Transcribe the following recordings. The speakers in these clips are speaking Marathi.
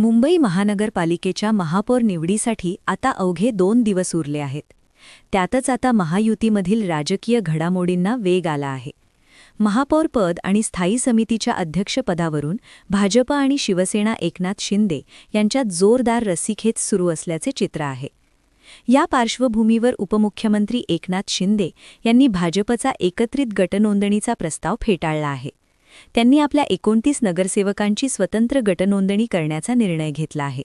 मुंबई महानगरपालिकेच्या महापौर निवडीसाठी आता अवघे दोन दिवस उरले आहेत. त्यातच आता महायुतीमधील राजकीय घडामोडींना वेग आला आहे. महापौर पद आणि स्थायी समितीच्या अध्यक्षपदावरून भाजप आणि शिवसेना एकनाथ शिंदे यांच्यात जोरदार रस्सीखेच सुरू असल्याचे चित्र आहे. या पार्श्वभूमीवर उपमुख्यमंत्री एकनाथ शिंदे यांनी भाजपचा एकत्रित गटनोंदणीचा प्रस्ताव फेटाळला आहे. त्यांनी आपल्या एकोणतीस नगरसेवकांची स्वतंत्र गटनोंदणी करण्याचा निर्णय घेतला आहे.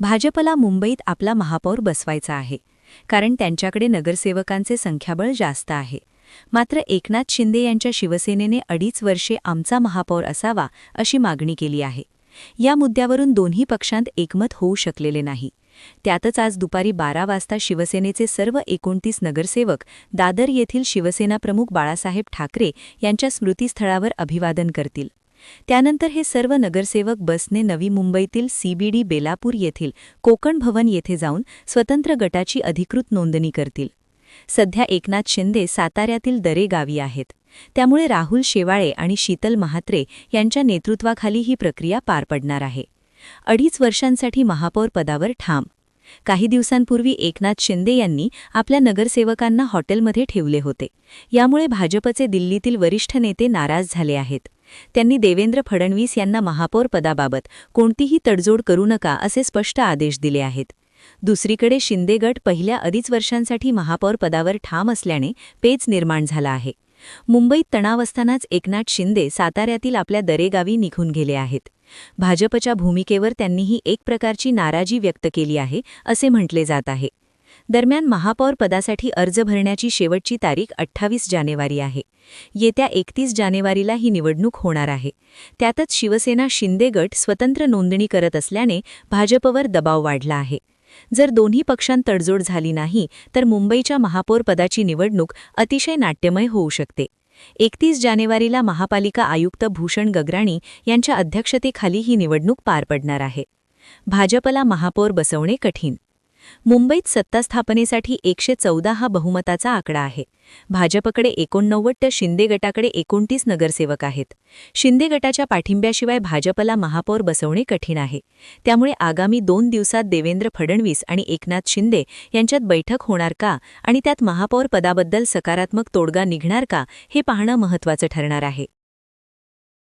भाजपला मुंबईत आपला महापौर बसवायचा आहे कारण त्यांच्याकडे नगरसेवकांचे संख्याबळ जास्त आहे. मात्र एकनाथ शिंदे यांच्या शिवसेनेने अडीच वर्षे आमचा महापौर असावा अशी मागणी केली आहे. या मुद्द्यावरून दोन्ही पक्षांत एकमत होऊ शकलेले नाही. त्यातच आज दुपारी बारा वाजता शिवसेनेचे सर्व एकोणतीस नगरसेवक दादर येथील शिवसेना प्रमुख बाळासाहेब ठाकरे यांच्या स्मृतीस्थळावर अभिवादन करतील. त्यानंतर हे सर्व नगरसेवक बसने नवी मुंबईतील सीबीडी बेलापूर येथील कोकण भवन येथे जाऊन स्वतंत्र गटाची अधिकृत नोंदणी करतील. सध्या एकनाथ शिंदे साताऱ्यातील दरे गावी आहेत. त्यामुळे राहुल शेवाळे आणि शीतल महात्रे यांच्या नेतृत्वाखाली ही प्रक्रिया पार पडणार आहे. अडीच वर्षांसाठी महापौर पदावर ठाम. काही दिवसांपूर्वी एकनाथ शिंदे यांनी आपल्या नगरसेवकांना हॉटेलमध्ये ठेवले होते. यामुळे भाजपचे दिल्लीतील वरिष्ठ नेते नाराज झाले आहेत. त्यांनी देवेंद्र फडणवीस यांना महापौर पदाबाबत कोणतीही तडजोड करू नका असे स्पष्ट आदेश दिले आहेत. दुसरीकडे शिंदे गट पहिल्या अडीच वर्षांसाठी महापौर पदावर ठाम असल्याने पेच निर्माण झाला आहे. मुंबईत तणाव असतानाच एकनाथ शिंदे साताऱ्यातील आपल्या दरेगावी निघून गेले आहेत. भाजपच्या भूमिकेवर त्यांनीही एक प्रकारची नाराजी व्यक्त केली आहे असे म्हटले जात आहे. दरम्यान महापौर पदासाठी अर्ज भरण्याची शेवटची तारीख अठ्ठावीस जानेवारी आहे. येत्या एकतीस जानेवारीला ही निवडणूक होणार आहे. त्यातच शिवसेना शिंदे गट स्वतंत्र नोंदणी करत असल्याने भाजपवर दबाव वाढला आहे. जर दोन्ही पक्षांत तडजोड झाली नाही तर मुंबईच्या महापौर पदाची निवडणूक अतिशय नाट्यमय होऊ शकते. एकतीस जानेवारीला महापालिका आयुक्त भूषण गगराणी यांच्या अध्यक्षतेखाली ही निवडणूक पार पडणार आहे. भाजपला महापौर बसवणे कठीण मुंबईत सत्तास्थापनेसाठी एकशे चौदा हा बहुमताचा आकडा आहे. भाजपकडे एकोणनव्वद तर शिंदे गटाकडे एकोणतीस नगरसेवक आहेत. शिंदे गटाच्या पाठिंब्याशिवाय भाजपला महापौर बसवणे कठीण आहे. त्यामुळे आगामी दोन दिवसात देवेंद्र फडणवीस आणि एकनाथ शिंदे यांच्यात बैठक होणार का आणि त्यात महापौर पदाबद्दल सकारात्मक तोडगा निघणार का हे पाहणं महत्त्वाचं ठरणार आहे.